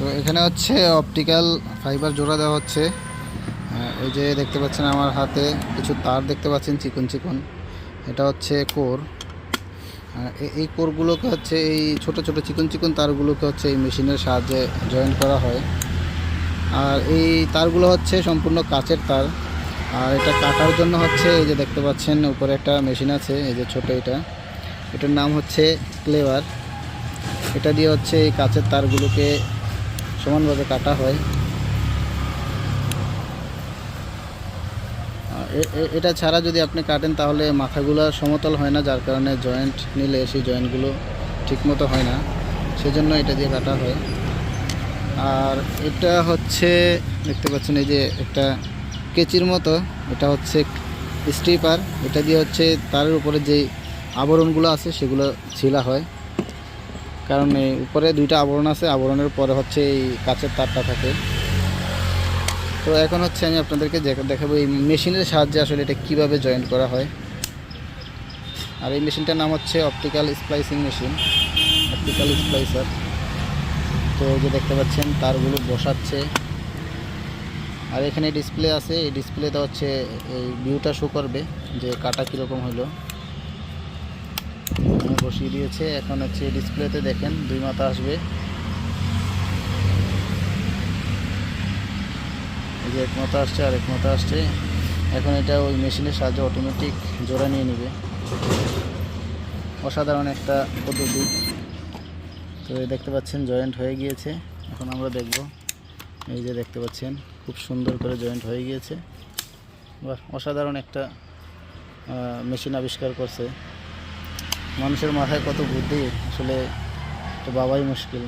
তো এখানে হচ্ছে অপটিক্যাল ফাইবার জোড়া দেওয়া হচ্ছে। এই যে দেখতে পাচ্ছেন আমার হাতে কিছু তার দেখতে পাচ্ছেন, চিকন চিকন। এটা হচ্ছে কোর। এই কোরগুলোকে হচ্ছে এই ছোট ছোট চিকন চিকন তারগুলোকে হচ্ছে এই মেশিনের সাহায্যে জয়েন করা হয়। আর এই তারগুলো হচ্ছে সম্পূর্ণ কাচের তার। আর এটা কাটার জন্য হচ্ছে এই যে দেখতে পাচ্ছেন উপরে একটা মেশিন আছে, এই যে ছোট এটা। এটার নাম হচ্ছে ক্লেভার। এটা দিয়ে হচ্ছে এই কাচের তারগুলোকে সমানভাবে কাটা হয়। এটা ছাড়া যদি আপনি কাটেন তাহলে মাথাগুলো সমতল হয় না, যার কারণে জয়েন্ট নিলে সেই জয়েন্টগুলো ঠিকমতো হয় না। সেজন্য এটা দিয়ে কাটা হয়। আর এটা হচ্ছে, দেখতে পাচ্ছেন এই যে একটা কেচির মতো, এটা হচ্ছে স্ট্রিপার এটা দিয়ে হচ্ছে তারের উপরে যে আবরণগুলো আছে সেগুলো ছিলা হয়। কারণ এই উপরে দুইটা আবরণ আছে, আবরণের পরে হচ্ছে এই কাচের তারটা থাকে। তো এখন হচ্ছে আমি আপনাদেরকে দেখ- দেখাবো এই মেশিনের সাহায্যে আসলে এটা কীভাবে জয়েন্ট করা হয়। আর এই মেশিনটার নাম হচ্ছে optical splicing machine optical splicer তো যে দেখতে পাচ্ছেন, তারগুলো বসাচ্ছে। আর এখানে ডিসপ্লে আছে, এই ডিসপ্লেতে হচ্ছে এই ভিউটা শো করবে যে কাটা কীরকম হলো। বসিয়ে দিয়েছে। এখন হচ্ছে ডিসপ্লেতে দেখেন, দুই মাথা আসবে। এই যে এক মাথা আসছে আর এক মাথা আসছে। এখন এটা ওই মেশিনের সাহায্যে অটোমেটিক জোড়া নিয়ে নেবে। অসাধারণ একটা পদ্ধতি। তো দেখতে পাচ্ছেন জয়েন্ট হয়ে গিয়েছে। এখন আমরা দেখব। এই যে দেখতে পাচ্ছেন, খুব সুন্দর করে জয়েন্ট হয়ে গিয়েছে। অসাধারণ একটা মেশিন আবিষ্কার করছে। মানুষের মাথায় কত বুদ্ধি আসলে তো বাবাই মুশকিল।